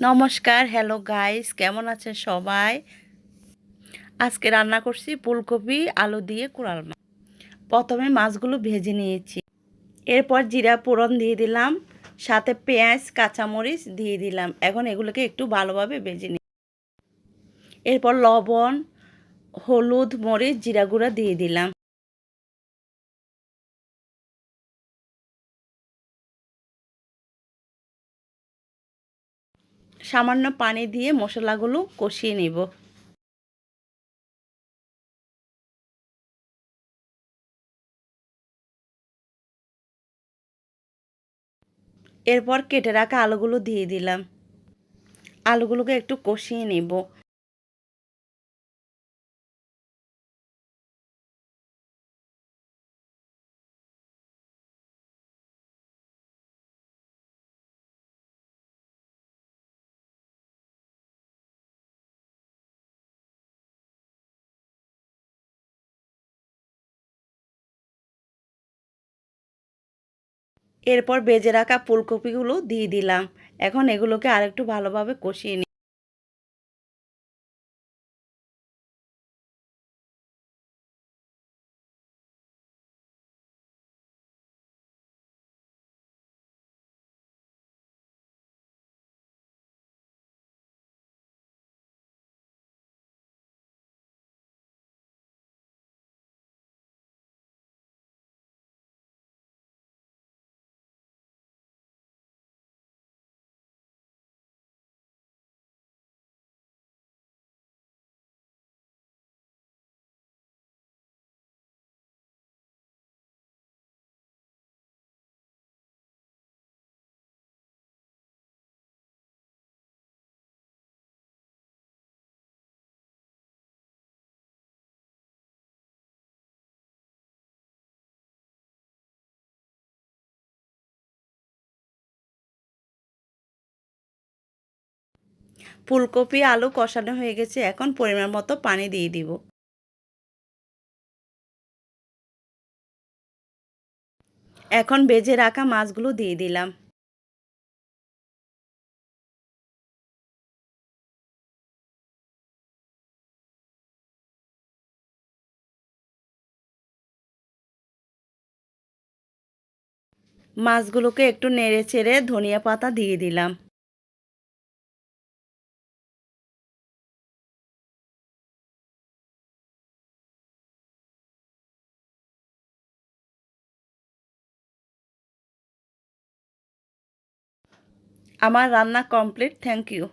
নমস্কার hello guys কেমন আছেন সবাই? আজকে রান্না করছি ফুলকপি, আলু দিয়ে কুড়াল মাছ। প্রথমে মাছগুলো ভেজে নিয়েছি। এরপর জিরা পোড়ন দিয়ে দিলাম, সাথে পেঁয়াজ, কাঁচামরিচ দিয়ে দিলাম। এখন এগুলোকে একটু ভালোভাবে ভেজে নিই। এরপর লবণ, হলুদ, মরিচ, জিরা গুঁড়া দিয়ে দিলাম। সামান্য পানি দিয়ে মশলাগুলো কষিয়ে নেব। এরপর কেটে রাখা আলুগুলো দিয়ে দিলাম। আলুগুলোকে একটু কষিয়ে নেব। এরপর বেজে রাখা ফুলকপিগুলো দিয়ে দিলাম। এখন এগুলোকে আরেকটু ভালোভাবে কষিয়ে ফুলকপি, আলু কষানো হয়ে গেছে। এখন পরিমাণ মতো পানি দিয়ে দিব। এখন বেজে রাখা মাছগুলো দিয়ে দিলাম। মাছগুলোকে একটু নেড়ে চেড়ে ধনিয়া পাতা দিয়ে দিলাম। আমার রান্না কমপ্লিট থ্যাংক ইউ